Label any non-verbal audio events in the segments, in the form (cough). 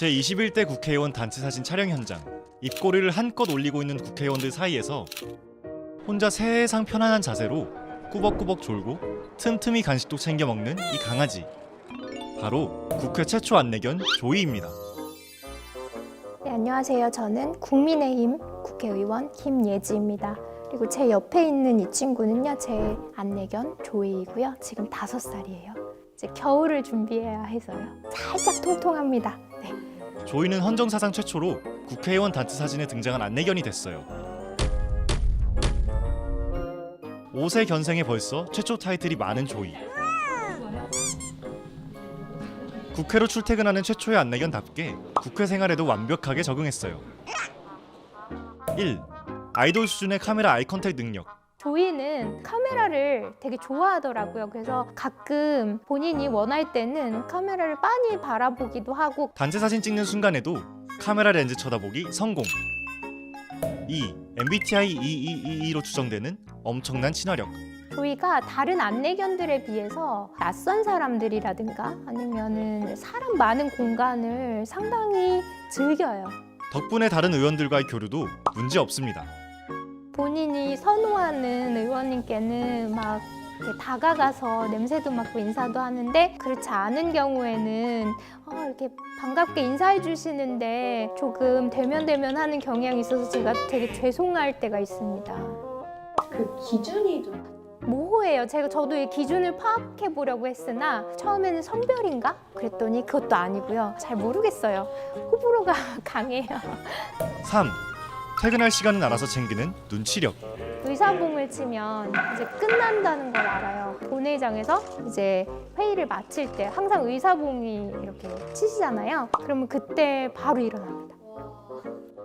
제21대 국회의원 단체 사진 촬영 현장. 입꼬리를 한껏 올리고 있는 국회의원들 사이에서 혼자 세상 편안한 자세로 꾸벅꾸벅 졸고 틈틈이 간식도 챙겨 먹는 이 강아지. 바로 국회 최초 안내견 조이입니다. 네, 안녕하세요. 저는 국민의힘 국회의원 김예지입니다. 그리고 제 옆에 있는 이 친구는요, 제 안내견 조이이고요. 지금 다섯 살이에요. 이제 겨울을 준비해야 해서요. 살짝 통통합니다. 네. 조이는 헌정사상 최초로 국회의원 단체 사진에 등장한 안내견이 됐어요. 5세 견생에 벌써 최초 타이틀이 많은 조이. 국회로 출퇴근하는 최초의 안내견답게 국회 생활에도 완벽하게 적응했어요. 1. 아이돌 수준의 카메라 아이 컨택 능력. 조이는 카메라를 되게 좋아하더라고요. 그래서 가끔 본인이 원할 때는 카메라를 빤히 바라보기도 하고 단체 사진 찍는 순간에도 카메라 렌즈 쳐다보기 성공. 2. MBTI 2222로 추정되는 엄청난 친화력. 조이가 다른 안내견들에 비해서 낯선 사람들이라든가 아니면은 사람 많은 공간을 상당히 즐겨요. 덕분에 다른 의원들과의 교류도 문제 없습니다. 본인이 선호하는 의원님께는 막 이렇게 다가가서 냄새도 맡고 인사도 하는데 그렇지 않은 경우에는 어, 이렇게 반갑게 인사해 주시는데 조금 대면대면 하는 경향이 있어서 제가 되게 죄송할 때가 있습니다. 그 기준이 좀 모호해요. 제가 저도 이 기준을 파악해 보려고 했으나 처음에는 성별인가? 그랬더니 그것도 아니고요. 잘 모르겠어요. (laughs) 호불호가 (laughs) 강해요. 3. 퇴근할 시간은 알아서 챙기는 눈치력. 의사봉을 치면 이제 끝난다는 걸 알아요. 본회의장에서 이제 회의를 마칠 때 항상 의사봉이 이렇게 치시잖아요. 그러면 그때 바로 일어납니다.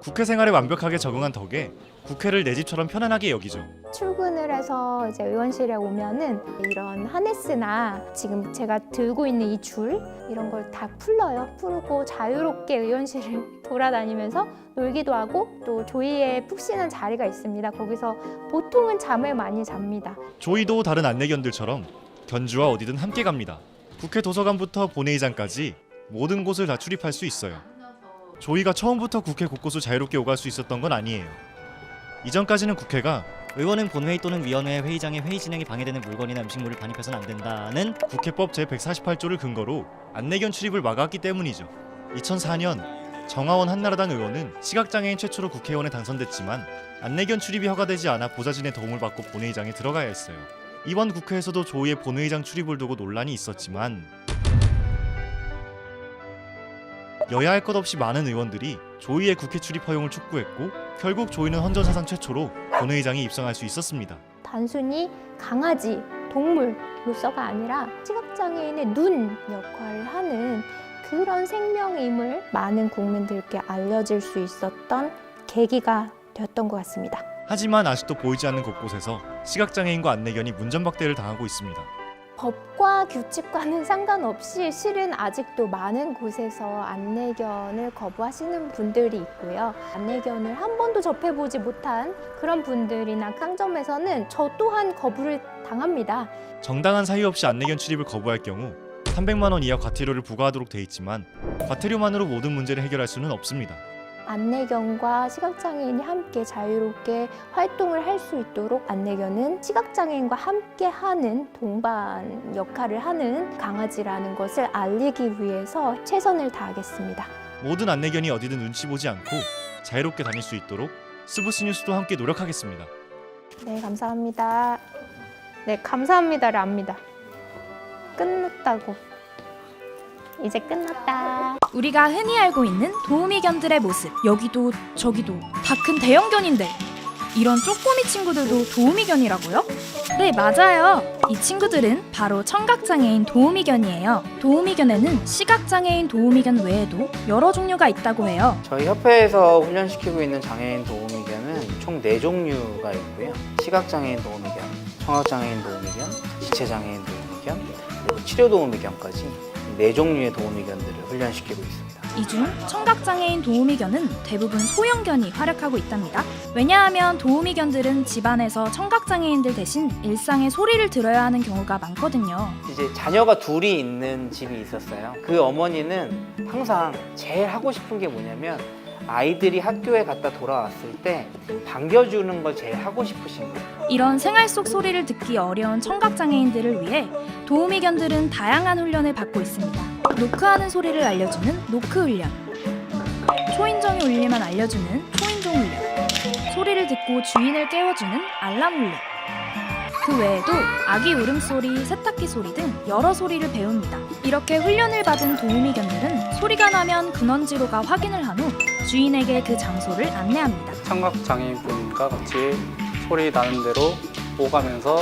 국회 생활에 완벽하게 적응한 덕에 국회를 내 집처럼 편안하게 여기죠. 출근을 해서 이제 의원실에 오면은 이런 하네스나 지금 제가 들고 있는 이 줄 이런 걸 다 풀러요. 풀고 자유롭게 의원실을 (laughs) 돌아다니면서 놀기도 하고 또 조이의 푹신한 자리가 있습니다. 거기서 보통은 잠을 많이 잡니다. 조이도 다른 안내견들처럼 견주와 어디든 함께 갑니다. 국회 도서관부터 본회의장까지 모든 곳을 다 출입할 수 있어요. 조이가 처음부터 국회 곳곳을 자유롭게 오갈 수 있었던 건 아니에요. 이전까지는 국회가 의원은 본회의 또는 위원회 회의장에 회의 진행이 방해되는 물건이나 음식물을 반입해서는 안 된다는 국회법 제148조를 근거로 안내견 출입을 막았기 때문이죠. 2004년 정하원 한나라당 의원은 시각장애인 최초로 국회의원에 당선됐지만 안내견 출입이 허가되지 않아 보좌진의 도움을 받고 본회의장에 들어가야 했어요. 이번 국회에서도 조이의 본회의장 출입을 두고 논란이 있었지만 여야 할 것 없이 많은 의원들이 조이의 국회 출입 허용을 촉구했고 결국 조이는 헌정사상 최초로 본회의장에 입성할 수 있었습니다. 단순히 강아지, 동물로서가 아니라 시각장애인의 눈 역할을 하는 그런 생명임을 많은 국민들께 알려질 수 있었던 계기가 되었던 것 같습니다. 하지만 아직도 보이지 않는 곳곳에서 시각장애인과 안내견이 문전박대를 당하고 있습니다. 법과 규칙과는 상관없이 실은 아직도 많은 곳에서 안내견을 거부하시는 분들이 있고요. 안내견을 한 번도 접해보지 못한 그런 분들이나 상점에서는 저 또한 거부를 당합니다. 정당한 사유 없이 안내견 출입을 거부할 경우 300만 원 이하 과태료를 부과하도록 돼 있지만 과태료만으로 모든 문제를 해결할 수는 없습니다. 안내견과 시각장애인이 함께 자유롭게 활동을 할 수 있도록 안내견은 시각장애인과 함께 하는 동반 역할을 하는 강아지라는 것을 알리기 위해서 최선을 다하겠습니다. 모든 안내견이 어디든 눈치 보지 않고 자유롭게 다닐 수 있도록 스브스 뉴스도 함께 노력하겠습니다. 네, 감사합니다. 네, 감사합니다를 압니다. 끝났다고. 이제 끝났다. 우리가 흔히 알고 있는 도우미견들의 모습 여기도 저기도 다 큰 대형견인데 이런 쪼꼬미 친구들도 도우미견이라고요? 네 맞아요 이 친구들은 바로 청각장애인 도우미견이에요 도우미견에는 시각장애인 도우미견 외에도 여러 종류가 있다고 해요 저희 협회에서 훈련시키고 있는 장애인 도우미견은 총 4종류가 있고요. 시각장애인 도우미견, 청각장애인 도우미견, 지체장애인 도우미견, 그리고 치료 도우미견까지 4종류의 도우미견들을 훈련시키고 있습니다. 이 중 청각장애인 도우미견은 대부분 소형견이 활약하고 있답니다. 왜냐하면 도우미견들은 집안에서 청각장애인들 대신 일상의 소리를 들어야 하는 경우가 많거든요. 이제 자녀가 둘이 있는 집이 있었어요. 그 어머니는 항상 제일 하고 싶은 게 뭐냐면 아이들이 학교에 갔다 돌아왔을 때 반겨주는 걸 제일 하고 싶으신 거예요. 이런 생활 속 소리를 듣기 어려운 청각장애인들을 위해 도우미견들은 다양한 훈련을 받고 있습니다. 노크하는 소리를 알려주는 노크 훈련, 초인종이 울리면 알려주는 초인종 훈련, 소리를 듣고 주인을 깨워주는 알람 훈련. 그 외에도 아기 울음소리, 세탁기 소리 등 여러 소리를 배웁니다. 이렇게 훈련을 받은 도우미견들은 소리가 나면 근원지로 가 확인을 한 후 주인에게 그 장소를 안내합니다. 청각 장애인분과 같이 소리 나는 대로 오가면서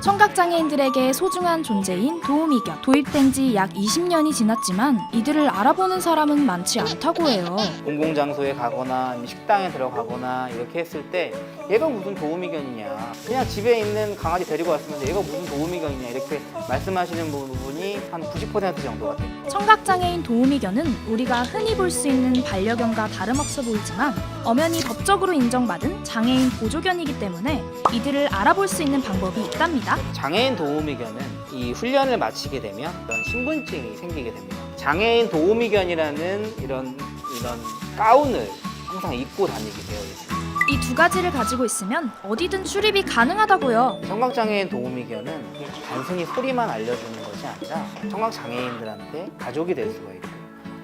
청각장애인들에게 소중한 존재인 도우미견. 도입된 지 약 20년이 지났지만 이들을 알아보는 사람은 많지 않다고 해요. 공공장소에 가거나 식당에 들어가거나 이렇게 했을 때 얘가 무슨 도우미견이냐 그냥 집에 있는 강아지 데리고 왔으면 얘가 무슨 도우미견이냐 이렇게 말씀하시는 부분이 한 90% 정도가 돼요. 청각장애인 도우미견은 우리가 흔히 볼 수 있는 반려견과 다름없어 보이지만 엄연히 법적으로 인정받은 장애인 보조견이기 때문에 이들을 알아볼 수 있는 방법이 있답니다. 장애인 도우미견은 이 훈련을 마치게 되면 이런 신분증이 생기게 됩니다. 장애인 도우미견이라는 이런 이런 가운을 항상 입고 다니게 되어 있습니다. 이 두 가지를 가지고 있으면 어디든 출입이 가능하다고요. 청각장애인 도우미견은 단순히 소리만 알려주는 것이 아니라 청각장애인들한테 가족이 될 수가 있고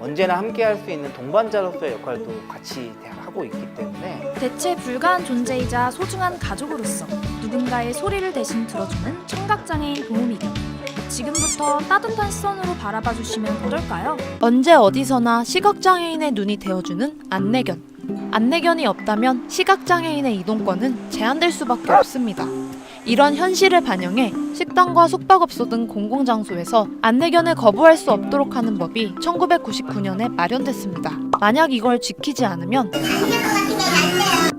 언제나 함께할 수 있는 동반자로서의 역할도 같이 하고 있기 때문에 대체 불가한 존재이자 소중한 가족으로서 누군가의 소리를 대신 들어주는 청각장애인 도우미견. 지금부터 따뜻한 시선으로 바라봐 주시면 어떨까요? 언제 어디서나 시각장애인의 눈이 되어주는 안내견. 안내견이 없다면 시각장애인의 이동권은 제한될 수밖에 없습니다. 이런 현실을 반영해 식당과 숙박업소 등 공공장소에서 안내견을 거부할 수 없도록 하는 법이 1999년에 마련됐습니다. 만약 이걸 지키지 않으면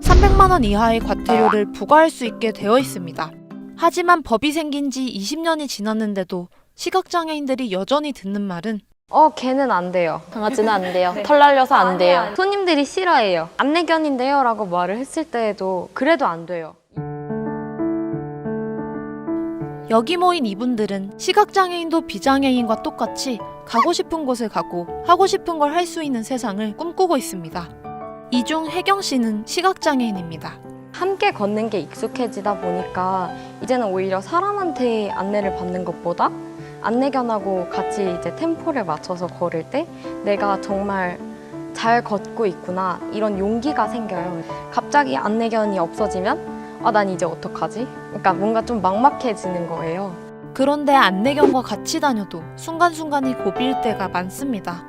300만 원 이하의 과태료를 부과할 수 있게 되어 있습니다. 하지만 법이 생긴 지 20년이 지났는데도 시각장애인들이 여전히 듣는 말은 어, 걔는 안 돼요. 강아지는 안 돼요. 털 날려서 안 돼요. 손님들이 싫어해요. 안내견인데요. 라고 말을 했을 때에도 그래도 안 돼요. 여기 모인 이분들은 시각장애인도 비장애인과 똑같이 가고 싶은 곳을 가고 하고 싶은 걸 할 수 있는 세상을 꿈꾸고 있습니다. 이중 혜경 씨는 시각장애인입니다. 함께 걷는 게 익숙해지다 보니까 이제는 오히려 사람한테 안내를 받는 것보다 안내견하고 같이 이제 템포를 맞춰서 걸을 때 내가 정말 잘 걷고 있구나 이런 용기가 생겨요. 갑자기 안내견이 없어지면 아, 난 이제 어떡하지? 그러니까 뭔가 좀 막막해지는 거예요. 그런데 안내견과 같이 다녀도 순간순간이 고비일 때가 많습니다.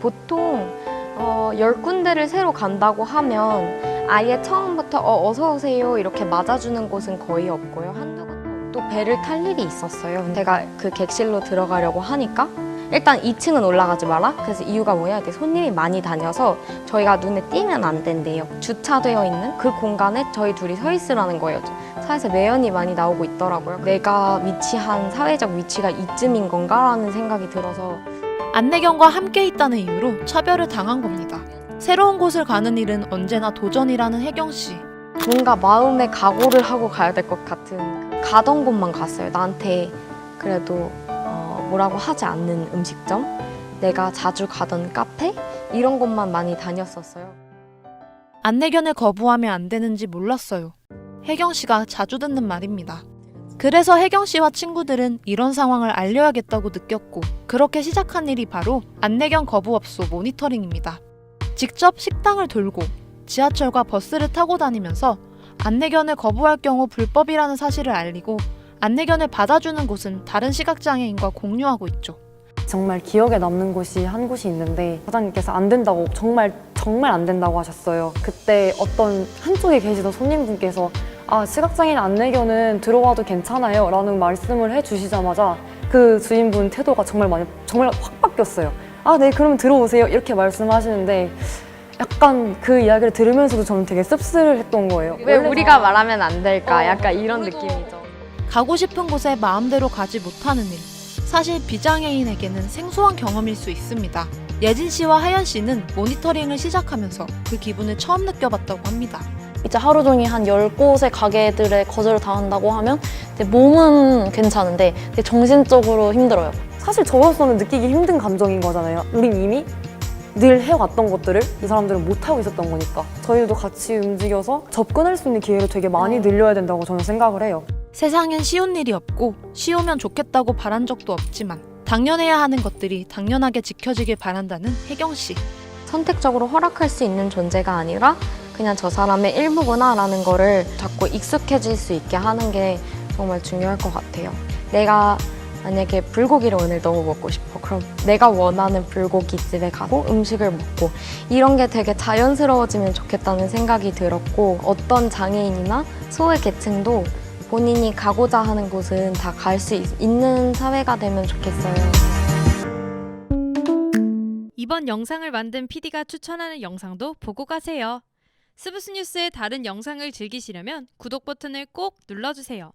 보통 어, 열 군데를 새로 간다고 하면 아예 처음부터 어, 어서 오세요 이렇게 맞아주는 곳은 거의 없고요. 한두 곳또 배를 탈 일이 있었어요. 제가 그 객실로 들어가려고 하니까 일단 2층은 올라가지 마라. 그래서 이유가 뭐냐? 이렇게 손님이 많이 다녀서 저희가 눈에 띄면 안 된대요. 주차되어 있는 그 공간에 저희 둘이 서 있으라는 거예요. 차에서 매연이 많이 나오고 있더라고요. 내가 위치한 사회적 위치가 이쯤인 건가라는 생각이 들어서 안내견과 함께 있다는 이유로 차별을 당한 겁니다. 새로운 곳을 가는 일은 언제나 도전이라는 혜경 씨. 뭔가 마음의 각오를 하고 가야 될 것 같은 가던 곳만 갔어요. 나한테 그래도 어, 뭐라고 하지 않는 음식점, 내가 자주 가던 카페 이런 곳만 많이 다녔었어요. 안내견을 거부하면 안 되는지 몰랐어요. 혜경 씨가 자주 듣는 말입니다. 그래서 혜경 씨와 친구들은 이런 상황을 알려야겠다고 느꼈고 그렇게 시작한 일이 바로 안내견 거부업소 모니터링입니다. 직접 식당을 돌고 지하철과 버스를 타고 다니면서 안내견을 거부할 경우 불법이라는 사실을 알리고 안내견을 받아주는 곳은 다른 시각장애인과 공유하고 있죠. 정말 기억에 남는 곳이 한 곳이 있는데 사장님께서 안 된다고 정말 정말 안 된다고 하셨어요. 그때 어떤 한쪽에 계시던 손님분께서 아 시각장애인 안내견은 들어와도 괜찮아요 라는 말씀을 해주시자마자 그 주인분 태도가 정말 많이 정말 확 바뀌었어요. 아 네 그러면 들어오세요 이렇게 말씀하시는데 약간 그 이야기를 들으면서도 저는 되게 씁쓸했던 거예요. 왜 원래 우리가 저- 말하면 안 될까? 어, 약간 이런 우리도- 느낌이죠. 가고 싶은 곳에 마음대로 가지 못하는 일. 사실 비장애인에게는 생소한 경험일 수 있습니다. 예진 씨와 하연 씨는 모니터링을 시작하면서 그 기분을 처음 느껴봤다고 합니다. 이제 하루 종일 한 10곳의 가게들에 거절을 당한다고 하면 이제 몸은 괜찮은데 이제 정신적으로 힘들어요. 사실 저로서는 느끼기 힘든 감정인 거잖아요. 우린 이미 늘 해왔던 것들을 이 사람들은 못하고 있었던 거니까. 저희도 같이 움직여서 접근할 수 있는 기회를 되게 많이 늘려야 된다고 저는 생각을 해요. 세상엔 쉬운 일이 없고 쉬우면 좋겠다고 바란 적도 없지만 당연해야 하는 것들이 당연하게 지켜지길 바란다는 혜경 씨. 선택적으로 허락할 수 있는 존재가 아니라 그냥 저 사람의 일부구나라는 거를 자꾸 익숙해질 수 있게 하는 게 정말 중요할 것 같아요. 내가 만약에 불고기를 오늘 너무 먹고 싶어. 그럼 내가 원하는 불고기 집에 가고 음식을 먹고 이런 게 되게 자연스러워지면 좋겠다는 생각이 들었고 어떤 장애인이나 소외 계층도 본인이 가고자 하는 곳은 다 갈 수 있는 사회가 되면 좋겠어요. 이번 영상을 만든 PD가 추천하는 영상도 보고 가세요. 스브스 뉴스의 다른 영상을 즐기시려면 구독 버튼을 꼭 눌러주세요.